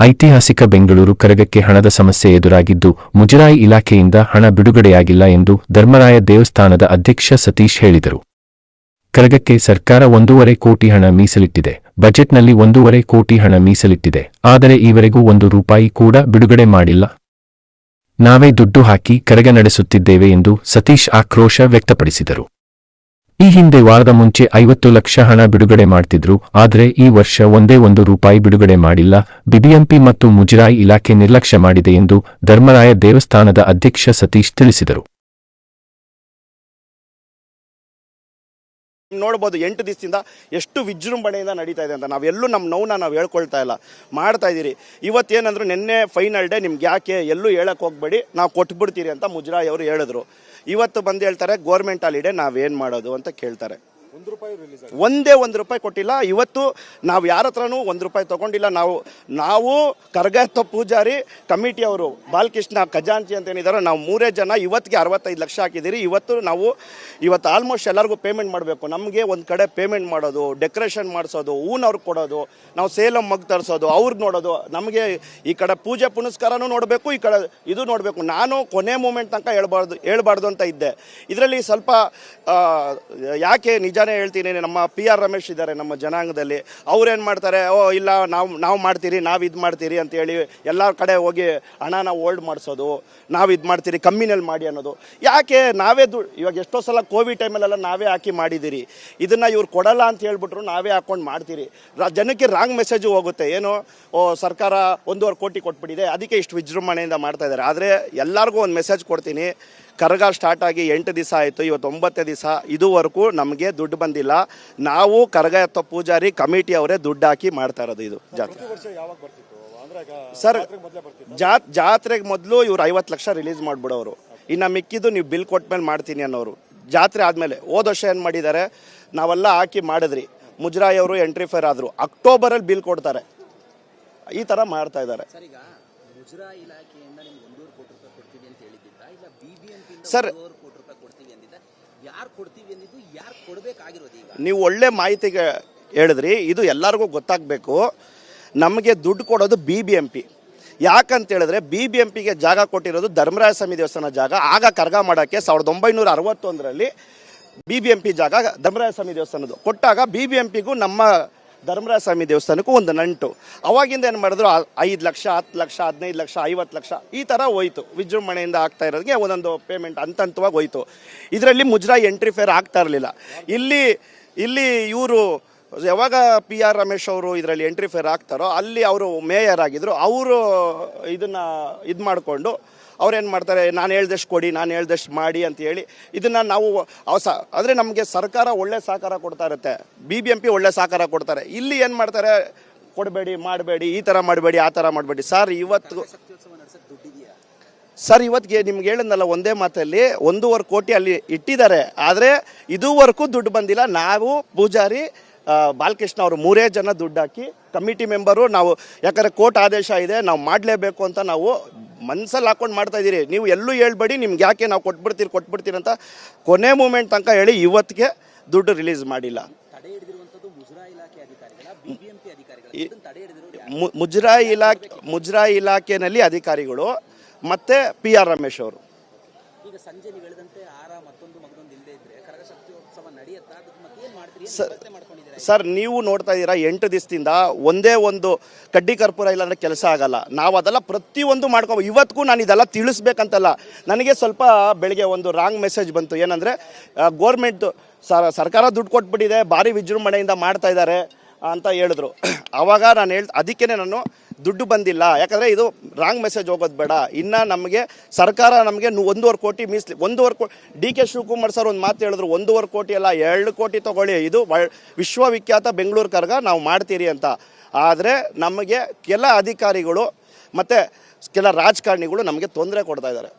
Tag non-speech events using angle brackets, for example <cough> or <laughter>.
ಐತಿಹಾಸಿಕ ಬೆಂಗಳೂರು ಕರಗಕ್ಕೆ ಹಣದ ಸಮಸ್ಯೆ ಎದುರಾಗಿದ್ದು, ಮುಜರಾಯಿ ಇಲಾಖೆಯಿಂದ ಹಣ ಬಿಡುಗಡೆಯಾಗಿಲ್ಲ ಎಂದು ಧರ್ಮರಾಯ ದೇವಸ್ಥಾನದ ಅಧ್ಯಕ್ಷ ಸತೀಶ್ ಹೇಳಿದರು. ಕರಗಕ್ಕೆ ಸರ್ಕಾರ ಒಂದೂವರೆ ಕೋಟಿ ಹಣ ಮೀಸಲಿಟ್ಟಿದೆ. ಬಜೆಟ್ನಲ್ಲಿ ಒಂದೂವರೆ ಕೋಟಿ ಹಣ ಮೀಸಲಿಟ್ಟಿದೆ. ಆದರೆ ಈವರೆಗೂ ಒಂದು ರೂಪಾಯಿ ಕೂಡ ಬಿಡುಗಡೆ ಮಾಡಿಲ್ಲ. ನಾವೇ ದುಡ್ಡು ಹಾಕಿ ಕರಗ ನಡೆಸುತ್ತಿದ್ದೇವೆ ಎಂದು ಸತೀಶ್ ಆಕ್ರೋಶ ವ್ಯಕ್ತಪಡಿಸಿದರು. ಈ ಹಿಂದೆ ವಾರದ ಮುಂಚೆ ಐವತ್ತು ಲಕ್ಷ ಹಣ ಬಿಡುಗಡೆ ಮಾಡ್ತಿದ್ರು, ಆದರೆ ಈ ವರ್ಷ ಒಂದೇ ಒಂದು ರೂಪಾಯಿ ಬಿಡುಗಡೆ ಮಾಡಿಲ್ಲ. ಬಿಬಿಎಂಪಿ ಮತ್ತು ಮುಜರಾಯಿ ಇಲಾಖೆ ನಿರ್ಲಕ್ಷ್ಯ ಮಾಡಿದೆ ಎಂದು ಧರ್ಮರಾಯ ದೇವಸ್ಥಾನದ ಅಧ್ಯಕ್ಷ ಸತೀಶ್ ತಿಳಿಸಿದರು. ನೋಡ್ಬೋದು ಎಂಟು ದಿವಸದಿಂದ ಎಷ್ಟು ವಿಜೃಂಭಣೆಯಿಂದ ನಡೀತಾ ಇದೆ ಅಂತ. ನಾವೆಲ್ಲೂ ನಮ್ಮ ನೋವನ್ನ ನಾವು ಹೇಳ್ಕೊಳ್ತಾ ಇಲ್ಲ. ಮಾಡ್ತಾ ಇದ್ದೀರಿ ಇವತ್ತೇನಂದ್ರು ನಿನ್ನೆ ಫೈನಲ್ ಡೇ ನಿಮ್ಗೆ ಯಾಕೆ ಎಲ್ಲೂ ಹೇಳಕ್ಕೆ ಹೋಗ್ಬೇಡಿ, ನಾವು ಕೊಟ್ಬಿಡ್ತೀರಿ ಅಂತ ಮುಜರಾಯಿ ಅವರು ಹೇಳಿದ್ರು. ಇವತ್ತು ಬಂದು ಹೇಳ್ತಾರೆ ಗೋರ್ಮೆಂಟ್ ಹಾಲಿಡೇ ನಾವೇನು ಮಾಡೋದು ಅಂತ ಕೇಳ್ತಾರೆ. ಒಂದೇ ಒಂದು ರೂಪಾಯಿ ಕೊಟ್ಟಿಲ್ಲ. ಇವತ್ತು ನಾವು ಯಾರ ಹತ್ರನೂ ಒಂದು ರೂಪಾಯಿ ತಗೊಂಡಿಲ್ಲ. ನಾವು ನಾವು ಕರಗತ್ತ ಪೂಜಾರಿ ಕಮಿಟಿಯವರು ಬಾಲಕೃಷ್ಣ ಖಜಾಂಚಿ ಅಂತ ಏನಿದ್ದಾರೆ ನಾವು ಮೂರೇ ಜನ ಇವತ್ತಿಗೆ ಅರವತ್ತೈದು ಲಕ್ಷ ಹಾಕಿದ್ದೀರಿ. ಇವತ್ತು ನಾವು, ಇವತ್ತು ಆಲ್ಮೋಸ್ಟ್ ಎಲ್ಲರಿಗೂ ಪೇಮೆಂಟ್ ಮಾಡಬೇಕು. ನಮಗೆ ಒಂದು ಕಡೆ ಪೇಮೆಂಟ್ ಮಾಡೋದು ಡೆಕೋರೇಷನ್ ಮಾಡಿಸೋದು ಹೂನವ್ರಿಗೆ ಕೊಡೋದು, ನಾವು ಸೇಲಮ್ ಮಗ್ ತರಿಸೋದು, ಅವ್ರಿಗೆ ನೋಡೋದು. ನಮಗೆ ಈ ಕಡೆ ಪೂಜೆ ಪುನಸ್ಕಾರನೂ ನೋಡಬೇಕು, ಈ ಕಡೆ ಇದು ನೋಡಬೇಕು. ನಾನು ಕೊನೆ ಮೂಮೆಂಟ್ ತನಕ ಹೇಳ್ಬಾರ್ದು ಹೇಳ್ಬಾರ್ದು ಅಂತ ಇದ್ದೆ. ಇದರಲ್ಲಿ ಸ್ವಲ್ಪ ಯಾಕೆ ಯಾಕೆ ಹೇಳ್ತೀನಿ, ನಮ್ಮ ಪಿ ಆರ್ ರಮೇಶ್ ಇದ್ದಾರೆ ನಮ್ಮ ಜನಾಂಗದಲ್ಲಿ. ಅವ್ರೇನು ಮಾಡ್ತಾರೆ, ಓ, ಇಲ್ಲ, ನಾವು ನಾವು ಮಾಡ್ತೀರಿ, ನಾವು ಇದು ಮಾಡ್ತೀರಿ ಅಂತೇಳಿ ಎಲ್ಲ ಕಡೆ ಹೋಗಿ ಹಣನ ಓಲ್ಡ್ ಮಾಡಿಸೋದು, ನಾವು ಇದು ಮಾಡ್ತೀರಿ, ಕಮ್ಮಿನಲ್ಲಿ ಮಾಡಿ ಅನ್ನೋದು. ಯಾಕೆ, ನಾವೇ ದು, ಇವಾಗ ಎಷ್ಟೋ ಸಲ ಕೋವಿಡ್ ಟೈಮಲ್ಲೆಲ್ಲ ನಾವೇ ಹಾಕಿ ಮಾಡಿದ್ದೀರಿ ಇದನ್ನು ಇವ್ರು ಕೊಡಲ್ಲ ಅಂತ ಹೇಳ್ಬಿಟ್ರು ನಾವೇ ಹಾಕೊಂಡು ಮಾಡ್ತೀರಿ. ಜನಕ್ಕೆ ರಾಂಗ್ ಮೆಸೇಜು ಹೋಗುತ್ತೆ. ಏನು, ಓ, ಸರ್ಕಾರ ಒಂದೂವರೆ ಕೋಟಿ ಕೊಟ್ಬಿಟ್ಟಿದೆ, ಅದಕ್ಕೆ ಇಷ್ಟು ವಿಜೃಂಭಣೆಯಿಂದ ಮಾಡ್ತಾ ಇದ್ದಾರೆ ಆದರೆ ಎಲ್ಲರಿಗೂ ಒಂದು ಮೆಸೇಜ್ ಕೊಡ್ತೀನಿ ಕರಗ ಸ್ಟಾರ್ಟ್ ಆಗಿ ಎಂಟು ದಿವಸ ಆಯಿತು ಇವತ್ತು ಒಂಬತ್ತೇ ದಿವಸ, ಇದುವರೆಗೂ ನಮಗೆ ದುಡ್ಡು ಬಂದಿಲ್ಲ. ನಾವು ಕರಗ ಎತ್ತೋ ಪೂಜಾರಿ ಕಮಿಟಿ ಅವರೇ ದುಡ್ಡು ಹಾಕಿ ಮಾಡ್ತಾ ಇರೋದು ಇದು ಜಾತ್ರೆ. ಸರ್ ಜಾತ್ ಜಾತ್ರೆಗೆ ಮೊದಲು ಇವ್ರು ಐವತ್ತು ಲಕ್ಷ ರಿಲೀಸ್ ಮಾಡಿಬಿಡೋರು. ಇನ್ನು ಮಿಕ್ಕಿದ್ದು ನೀವು ಬಿಲ್ ಕೊಟ್ಟ ಮೇಲೆ ಮಾಡ್ತೀನಿ ಅನ್ನೋರು. ಜಾತ್ರೆ ಆದಮೇಲೆ ಹೋದ ವರ್ಷ ಏನು ಮಾಡಿದ್ದಾರೆ ನಾವೆಲ್ಲ ಹಾಕಿ ಮಾಡಿದ್ರಿ. ಮುಜರಾಯಿ ಅವರು ಎಂಟ್ರಿ ಫೈರ್ ಆದರು. ಅಕ್ಟೋಬರಲ್ಲಿ ಬಿಲ್ ಕೊಡ್ತಾರೆ. ಈ ಥರ ಮಾಡ್ತಾ ಇದ್ದಾರೆ. ಸರ್ ಕೊಡ್ತೀವಿ ಯಾರು ನೀವು ಒಳ್ಳೆ ಮಾಹಿತಿಗೆ ಹೇಳಿದ್ರಿ, ಇದು ಎಲ್ಲರಿಗೂ ಗೊತ್ತಾಗಬೇಕು. ನಮಗೆ ದುಡ್ಡು ಕೊಡೋದು ಬಿ ಬಿ ಎಂ ಪಿ ಯಾಕಂತೇಳಿದ್ರೆ ಬಿ ಬಿ ಎಂ ಪಿಗೆ ಜಾಗ ಕೊಟ್ಟಿರೋದು ಧರ್ಮರಾಯ ಸ್ವಾಮಿ ದೇವಸ್ಥಾನ ಜಾಗ. ಆಗ ಕರ್ಗ ಮಾಡೋಕ್ಕೆ ಸಾವಿರದ ಒಂಬೈನೂರ ಅರವತ್ತೊಂದರಲ್ಲಿ ಬಿ ಬಿ ಎಂ ಪಿ ಜಾಗ ಧರ್ಮರಾಯ ಸ್ವಾಮಿ ದೇವಸ್ಥಾನದ್ದು. ಕೊಟ್ಟಾಗ ಬಿ ಬಿ ಎಂ ಪಿಗೂ ನಮ್ಮ ಧರ್ಮರಾಯ ಸ್ವಾಮಿ ದೇವಸ್ಥಾನಕ್ಕೂ ಒಂದು ನಂಟು. ಅವಾಗಿಂದ ಏನು ಮಾಡಿದ್ರು ಐದು ಲಕ್ಷ, ಹತ್ತು ಲಕ್ಷ, ಹದಿನೈದು ಲಕ್ಷ, ಐವತ್ತು ಲಕ್ಷ ಈ ಥರ ಹೋಯಿತು. ವಿಜೃಂಭಣೆಯಿಂದ ಆಗ್ತಾ ಇರೋದಕ್ಕೆ ಒಂದೊಂದು ಪೇಮೆಂಟ್ ಹಂತ ಹಂತವಾಗಿ ಹೋಯ್ತು. ಇದರಲ್ಲಿ ಮುಜರಾಯಿ ಎಂಟ್ರಿ ಫೇರ್ ಆಗ್ತಾ ಇರಲಿಲ್ಲ. ಇಲ್ಲಿ ಇಲ್ಲಿ ಇವರು ಯಾವಾಗ ಪಿ ಆರ್ ರಮೇಶ್ ಅವರು ಇದರಲ್ಲಿ ಎಂಟ್ರಿ ಫೇರ್ ಆಗ್ತಾರೋ, ಅಲ್ಲಿ ಅವರು ಮೇಯರ್ ಆಗಿದ್ರು. ಅವರು ಇದನ್ನು ಇದು ಮಾಡಿಕೊಂಡು ಅವ್ರೇನು ಮಾಡ್ತಾರೆ, ನಾನು ಹೇಳ್ದಷ್ಟು ಕೊಡಿ, ನಾನು ಹೇಳ್ದಷ್ಟು ಮಾಡಿ ಅಂತ ಹೇಳಿ ಇದನ್ನು ನಾವು ಅವಸ ಆದರೆ ನಮಗೆ ಸರ್ಕಾರ ಒಳ್ಳೆ ಸಹಕಾರ ಕೊಡ್ತಾ ಇರುತ್ತೆ. ಬಿ ಬಿ ಎಂ ಪಿ ಒಳ್ಳೆ ಸಹಕಾರ ಕೊಡ್ತಾರೆ. ಇಲ್ಲಿ ಏನು ಮಾಡ್ತಾರೆ, ಕೊಡಬೇಡಿ, ಮಾಡಬೇಡಿ, ಈ ಥರ ಮಾಡಬೇಡಿ, ಆ ಥರ ಮಾಡಬೇಡಿ ಸರ್ ಇವತ್ತು ಸರ್ ಇವತ್ತಿಗೆ ನಿಮ್ಗೆ ಹೇಳಿದ್ನಲ್ಲ ಒಂದೇ ಮಾತಲ್ಲಿ, ಒಂದೂವರೆ ಕೋಟಿ ಅಲ್ಲಿ ಇಟ್ಟಿದ್ದಾರೆ. ಆದರೆ ಇದುವರೆಗೂ ದುಡ್ಡು ಬಂದಿಲ್ಲ. ನಾವು ಪೂಜಾರಿ ಬಾಲಕೃಷ್ಣ ಅವರು ಮೂರೇ ಜನ ದುಡ್ಡು ಹಾಕಿ ಕಮಿಟಿ ಮೆಂಬರು ನಾವು ಯಾಕಂದರೆ ಕೋರ್ಟ್ ಆದೇಶ ಇದೆ ನಾವು ಮಾಡಲೇಬೇಕು ಅಂತ ನಾವು ಮನ್ಸಲ್ಲಿ ಹಾಕೊಂಡು ಮಾಡ್ತಾ ಇದ್ದೀರಿ. ನೀವು ಎಲ್ಲೂ ಹೇಳ್ಬೇಡಿ ನಿಮ್ಗೆ ಯಾಕೆ ನಾವು ಕೊಟ್ಬಿಡ್ತೀರಿ ಕೊಟ್ಬಿಡ್ತೀರಿ ಅಂತ ಕೊನೆ ಮೂಮೆಂಟ್ ತನಕ ಹೇಳಿ ಇವತ್ತಿಗೆ ದುಡ್ಡು ರಿಲೀಸ್ ಮಾಡಿಲ್ಲ. ಮುಜರಾಯಿ ಇಲಾಖೆ ಮುಜರಾಯಿ ಇಲಾಖೆ ಮುಜರಾಯಿ ಇಲಾಖೆಯಲ್ಲಿ ಅಧಿಕಾರಿಗಳು ಮತ್ತು ಪಿ ಆರ್ ರಮೇಶ್ ಅವರು. ಈಗ ಸಂಜೆ ನೀವು ಹೇಳಿದಂತೆ ಆರ ಮತ್ತೊಂದು ಮಗದೊಂದು ಇಲ್ಲದೆ ಇದ್ರೆ ಕರಗ ಶಕ್ತಿಯೋತ್ಸವ ನಡೆಯುತ್ತಾ ಅದಕ್ಕೆ ಮತ್ತೆ ಏನು ಮಾಡ್ತೀರಿ ಏನು ವ್ಯವಸ್ಥೆ ಮಾಡ್ಕೊಂಡಿದ್ದೀರಾ ಸರ್ ನೀವು ನೋಡ್ತಾ ಇದ್ದೀರಾ ಎಂಟು ದಿವಸದಿಂದ ಒಂದೇ ಒಂದು ಕಡ್ಡಿ ಕರ್ಪೂರ ಅಂದರೆ ಕೆಲಸ ಆಗಲ್ಲ. ನಾವು ಅದೆಲ್ಲ ಪ್ರತಿಯೊಂದು ಮಾಡ್ಕೊ ಇವತ್ತಿಗೂ ನಾನು ಇದೆಲ್ಲ ತಿಳಿಸ್ಬೇಕಂತಲ್ಲ. ನನಗೆ ಸ್ವಲ್ಪ ಬೆಳಿಗ್ಗೆ ಒಂದು ರಾಂಗ್ ಮೆಸೇಜ್ ಬಂತು. ಏನಂದರೆ ಗೋರ್ಮೆಂಟ್ ಸರ್ಕಾರ ದುಡ್ಡು ಕೊಟ್ಬಿಟ್ಟಿದೆ ಭಾರಿ ವಿಜೃಂಭಣೆಯಿಂದ ಮಾಡ್ತಾ ಇದ್ದಾರೆ ಅಂತ ಹೇಳಿದ್ರು. <clears throat> ಆವಾಗ ನಾನು ಹೇಳ್ ಅದಕ್ಕೇ ನಾನು ದುಡ್ಡು ಬಂದಿಲ್ಲ. ಯಾಕಂದರೆ ಇದು ರಾಂಗ್ ಮೆಸೇಜ್ ಹೋಗೋದು ಬೇಡ. ಇನ್ನು ನಮಗೆ ಸರ್ಕಾರ ನಮಗೆ ಒಂದೂವರೆ ಕೋಟಿ ಮೀಸಲಿ ಒಂದೂವರೆ ಕೋ ಡಿ ಕೆ ಶಿವಕುಮಾರ್ ಸರ್ ಒಂದು ಮಾತು ಹೇಳಿದ್ರು, ಒಂದೂವರೆ ಕೋಟಿ ಅಲ್ಲ, ಎರಡು ಕೋಟಿ ತಗೊಳ್ಳಿ. ಇದು ವಿಶ್ವವಿಖ್ಯಾತ ಬೆಂಗಳೂರು ಕರ್ಗ ನಾವು ಮಾಡ್ತೀರಿ ಅಂತ. ಆದರೆ ನಮಗೆ ಕೆಲ ಅಧಿಕಾರಿಗಳು ಮತ್ತು ಕೆಲ ರಾಜಕಾರಣಿಗಳು ನಮಗೆ ತೊಂದರೆ ಕೊಡ್ತಾ ಇದ್ದಾರೆ.